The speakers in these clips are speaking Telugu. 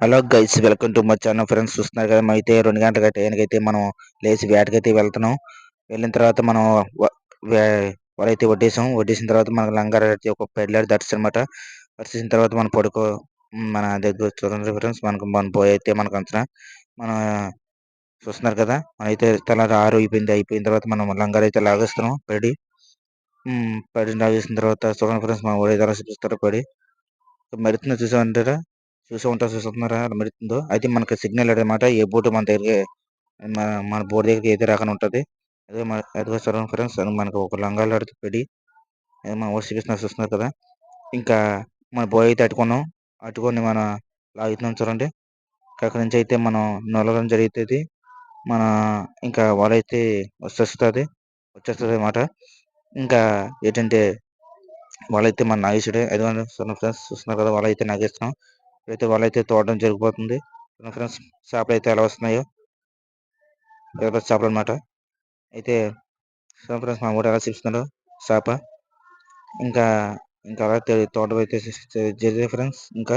Hello guys welcome to my channel friends. చూస్తున్నారు కదా అయితే రెండు గంటల టైంకైతే మనం లేచి వేటకైతే వెళ్తున్నాం. వెళ్ళిన తర్వాత మనం వ- వలైతే వడ్డేసాం. వడ్డేసిన తర్వాత మనకు లంగారెడ్డి ఒక పెళ్ళారు దర్శనం అనమాట దర్శించిన తర్వాత మనం పడుకో మన దగ్గర చూడండి ఫ్రెండ్స్ మనకు మన పోయి అయితే మనకు అంచనా. మనం చూస్తున్నారు కదా మన అయితే తల ఆరు అయిపోయింది. అయిపోయిన తర్వాత మనం లంగారు అయితే లాగేస్తున్నాం పడి. పడి లాగేసిన తర్వాత చూడండి ఫ్రెండ్స్ మన ఓడి ఎలా చూపిస్తారు పడి. మెరుతున్న చూసామంటారా చూసి ఉంటారు చూస్తున్నారా అలా అయితే మనకి సిగ్నల్ అనమాట ఏ బోటు మన దగ్గరికి మన మన బోర్డు దగ్గరికి అయితే రాకుండా ఉంటుంది. అదే మన అదిగో సరౌండ్ ఫ్రెండ్స్ మనకు ఒక లంగాలు ఆడితే పెడి మన ఓడి చూపిస్తున్నారు చూస్తున్నారు కదా ఇంకా మన బోయ్ అయితే అట్టుకున్నాం అట్టుకొని మన లాగుతున్నాం చూడండి. అక్కడి నుంచి అయితే మనం నొలగడం జరుగుతుంది. మన ఇంకా వాళ్ళైతే వచ్చేస్తుంది. వచ్చేస్తుంది అనమాట ఇంకా ఏంటంటే వాళ్ళైతే మన నాగేశ్వరే అది ఫ్రెండ్స్ చూస్తున్నారు కదా వాళ్ళైతే నాగేస్తున్నాం. అయితే వాళ్ళైతే తోడడం జరిగిపోతుంది. ఫ్రెండ్స్ చేపలు అయితే ఎలా వస్తున్నాయో ఎవరో చేపలు అనమాట అయితే ఫ్రెండ్స్ మా ఊరు ఎలా చూపిస్తున్నారు చేప. ఇంకా ఇంకా అలా తే- తోట అయితే జరిగింది ఫ్రెండ్స్. ఇంకా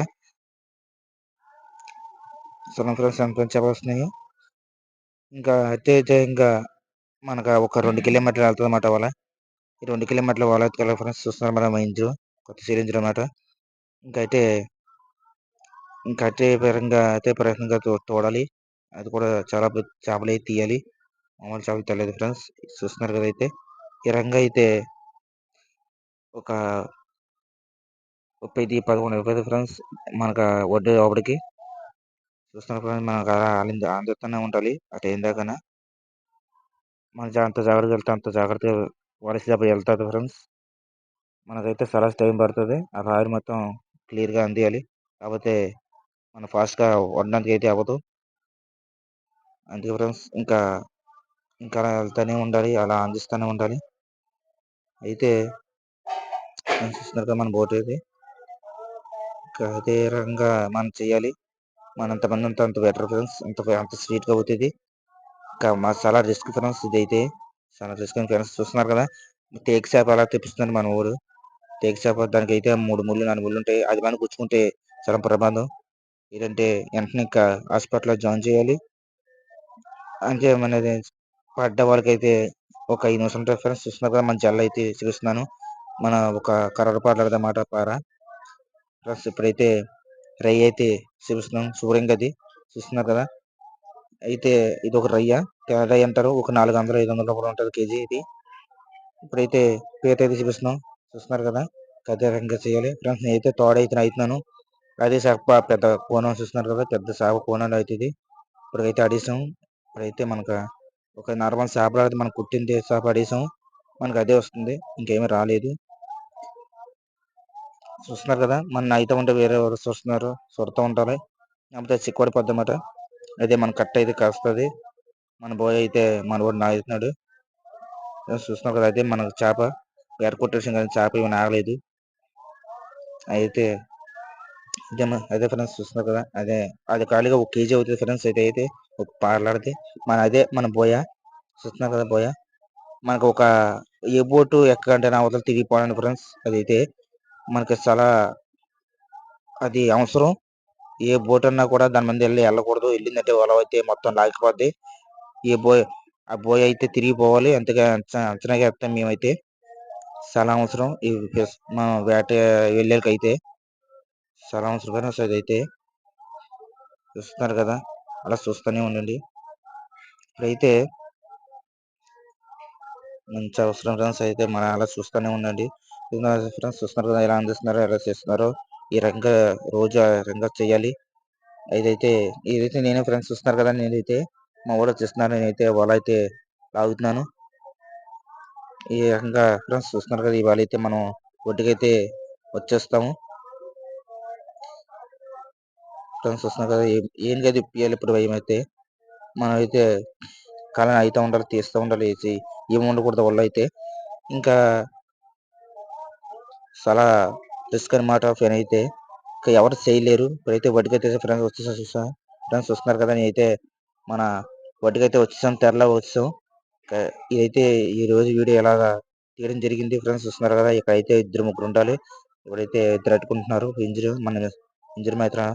సగం ఫ్రెండ్స్ ఎంత చేపలు వస్తున్నాయి. ఇంకా అయితే అయితే ఇంకా మనకు ఒక రెండు కిలోమీటర్లు వెళ్తుంది అన్నమాట వాళ్ళ. ఈ రెండు కిలోమీటర్ల వాళ్ళ అయితే ఫ్రెండ్స్. చూస్తున్నారు మన ఇంజు కొత్త సిరింజ్ అనమాట ఇంకా అయితే ఇంకా అదే పరంగా అదే ప్రయత్నంగా తోడాలి. అది కూడా చాలా చేపలు అయితే తీయాలి. మామూలు చేపలు తెలియదు ఫ్రెండ్స్. చూస్తున్నారు కదా అయితే. ఈ రంగా అయితే ఒక ముప్పై ఐదు పదకొండు అయిపోయింది ఫ్రెండ్స్. మనకు వడ్డీ ఒకటికి చూస్తున్నారు ఫ్రెండ్స్ మనకు అలా ఆనంద ఉండాలి. అటు ఏం దాకా మన అంత జాగ్రత్తగా వెళ్తే అంత జాగ్రత్తగా వలసి దెబ్బ వెళ్తుంది ఫ్రెండ్స్. మనకైతే చాలా టైం పడుతుంది. ఆ రాయి మొత్తం క్లియర్గా అందియాలి. కాకపోతే మనం ఫాస్ట్గా వడడానికి అయితే అవ్వదు. అందుకే ఫ్రెండ్స్. ఇంకా ఇంకా అలా వెళ్తూనే ఉండాలి. అలా అందిస్తూనే ఉండాలి. అయితే ఫ్రెండ్స్ చూస్తున్నారు కదా మన బోట్ అయితే ఇంకా అదే రకంగా మనం చేయాలి. మన అంతమంది అంత అంత బెటర్ ఫ్రెండ్స్. అంత అంత స్వీట్గా అవుతుంది ఇంకా మా చాలా రిస్క్ ఫ్రెండ్స్ ఇది అయితే చాలా రిస్క్ ఫ్రెండ్స్ చూస్తున్నారు కదా. టేక్ షాప్ అలా తెప్పిస్తుంది మన ఊరు. టేక్ షాప్ దానికైతే మూడు ముళ్ళు నాలుగు ముళ్ళు ఉంటాయి. అది మనం గుచ్చుకుంటే చాలా ప్రమాదం. లేదంటే వెంటనే హాస్పిటల్లో జాయిన్ చేయాలి. అంటే మనది పడ్డ వాళ్ళకైతే ఒక ఐదు నిమిషం ఉంటుంది ఫ్రెండ్స్. చూస్తున్నారు కదా మన జల్ల అయితే చూపిస్తున్నాను మన ఒక కర్ర పాటలు మాట పార. ఫ్రెండ్స్ ఇప్పుడైతే రై అయితే చూపిస్తున్నాం. సూర్యం అది చూస్తున్నారు కదా. అయితే ఇది ఒక రయ్య తెల్ల రై అంటారు. ఒక నాలుగు వందలు ఐదు వందల రూపాయలు ఉంటుంది కేజీ ఇది. ఇప్పుడైతే పీత అయితే చూపిస్తున్నాం. చూస్తున్నారు కదా కదే రకంగా చేయాలి. ఫ్రెండ్స్ నేనైతే తోడైతే అవుతున్నాను అదే చేప పెద్ద కోణం చూస్తున్నారు కదా పెద్ద చేప కోణంలో అయితే ఇది. ఇప్పుడైతే అడిసాం ఇప్పుడైతే మనకు ఒక నార్మల్ చేపలు అయితే మనం కుట్టింది చేప అడిసాం మనకు అదే వస్తుంది. ఇంకేమీ రాలేదు. చూస్తున్నారు కదా మన అయితే ఉంటే వేరే ఎవరు చూస్తున్నారు. చూడుతూ ఉంటారు లేకపోతే చిక్కుపడిపోద్ది అన్నమాట అదే మన కట్ట అయితే కాస్తుంది. మన బోయ్ అయితే మన వాడు నాగుతున్నాడు చూస్తున్నారు కదా అయితే మనకు చేప. వేర కొట్టేసాం కానీ చేప ఇవి ఆగలేదు అయితే ఇదే అదే ఫ్రెండ్స్ చూస్తున్నారు కదా అదే అది ఖాళీగా ఒక కేజీ అవుతుంది ఫ్రెండ్స్ అయితే అయితే ఒక పార్లర్ది. మన అదే మన బోయ చూస్తున్నారు కదా బోయ? మనకు ఒక ఏ బోటు ఎక్కడంటే నా అవతల తిరిగిపోవాలండి ఫ్రెండ్స్ అదైతే మనకి చాలా అది అవసరం. ఏ బోట్ అన్నా కూడా దాని మీద వెళ్ళి వెళ్ళకూడదు. వెళ్ళిందంటే వల అయితే మొత్తం లాగిపోద్ది. ఏ బోయ్ ఆ బోయ్ అయితే తిరిగిపోవాలి అంతగా అంచనా అంచనాగా వేస్తాం మేమైతే. చాలా అవసరం. ఈ ఫిష్- వేట వెళ్ళేకైతే చాలా అవసరం సార్ అయితే. చూస్తున్నారు కదా అలా చూస్తూనే ఉండండి. ఇప్పుడైతే మంచి అవసరం ఫ్రెండ్స్ అయితే మన అలా చూస్తూనే ఉండండి. ఫ్రెండ్స్ చూస్తున్నారు కదా ఎలా అందిస్తున్నారో ఎలా చేస్తున్నారో ఈ రంగా రోజు ఆ రంగా చేయాలి. ఇదైతే ఇదైతే నేనే ఫ్రెండ్స్ చూస్తున్నారు కదా నేనైతే మా ఊళ్ళో చేస్తున్నాను నేనైతే వల అయితే లాగుతున్నాను. ఈ రకంగా ఫ్రెండ్స్ చూస్తున్నారు కదా ఇవాళ అయితే మనం ఒడ్డుకైతే వచ్చేస్తాము. ఫ్రెండ్స్ వస్తున్నారు కదా ఏం ఏం కదా ఇప్పియాలి ఇప్పుడు భయం అయితే మనం అయితే కాలం అవుతూ ఉండాలి తీస్తూ ఉండాలి వేసి ఏమి ఉండకూడదు వాళ్ళు అయితే. ఇంకా చాలా రిస్క్ అనమాట ఫ్యాన్ అయితే. ఇంకా ఎవరు చేయలేరు. ఇప్పుడైతే వడ్డీకైతే ఫ్రెండ్స్ వచ్చేసా చూసా. ఫ్రెండ్స్ చూస్తున్నారు కదా నేనైతే మన వడ్డీకైతే వచ్చేసాం తెరలా వచ్చాం ఇదైతే ఈ రోజు వీడియో ఎలాగా తీయడం జరిగింది ఫ్రెండ్స్ చూస్తున్నారు కదా ఇక్కడైతే అయితే ఇద్దరు ముగ్గురు ఉండాలి. ఇప్పుడైతే ఇద్దరు అట్టుకుంటున్నారు. ఇంజరీ మన ఇంజరీ మాత్రం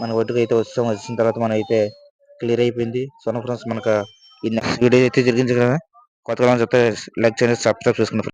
మన ఒడ్డుకు అయితే వచ్చాం వచ్చిన తర్వాత మనం అయితే క్లియర్ అయిపోయింది. సో ఫ్రెండ్స్ మనకు ఈ నెక్స్ట్ వీడియో అయితే జరిగింది కదా. కొత్తగా చెప్తే లైక్ చేయండి సబ్స్క్రైబ్ చేసుకోండి